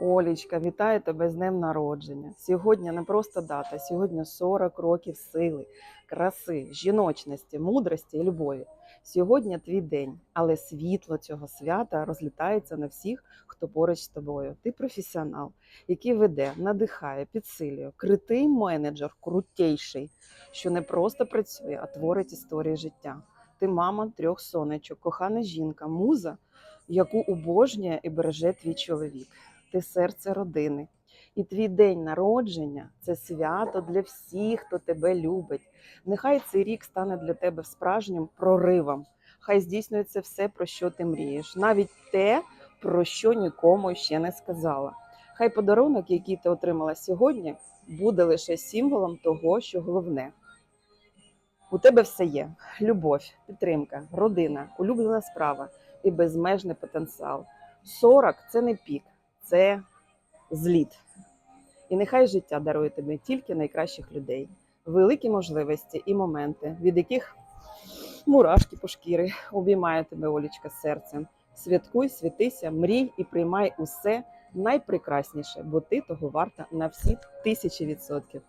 Олічка, вітаю тебе з днем народження. Сьогодні не просто дата, сьогодні 40 років сили, краси, жіночності, мудрості і любові. Сьогодні твій день, але світло цього свята розлітається на всіх, хто поруч з тобою. Ти професіонал, який веде, надихає, підсилює, критий менеджер, крутейший, що не просто працює, а творить історії життя. Ти мама трьох сонечок, кохана жінка, муза, яку обожнює і береже твій чоловік ти серце родини. І твій день народження це свято для всіх, хто тебе любить. Нехай цей рік стане для тебе справжнім проривом. Хай здійснюється все, про що ти мрієш, навіть те, про що нікому ще не сказала. Хай подарунок, який ти отримала сьогодні, буде лише символом того, що головне. У тебе все є: любов, підтримка, родина, улюблена справа і безмежний потенціал. 40 – це не пік, це зліт. І нехай життя дарує тобі тільки найкращих людей, великі можливості і моменти, від яких мурашки по шкіри обіймає тебе Олічка серцем. Святкуй, світися, мрій і приймай усе найпрекрасніше, бо ти того варта на всі тисячі відсотків.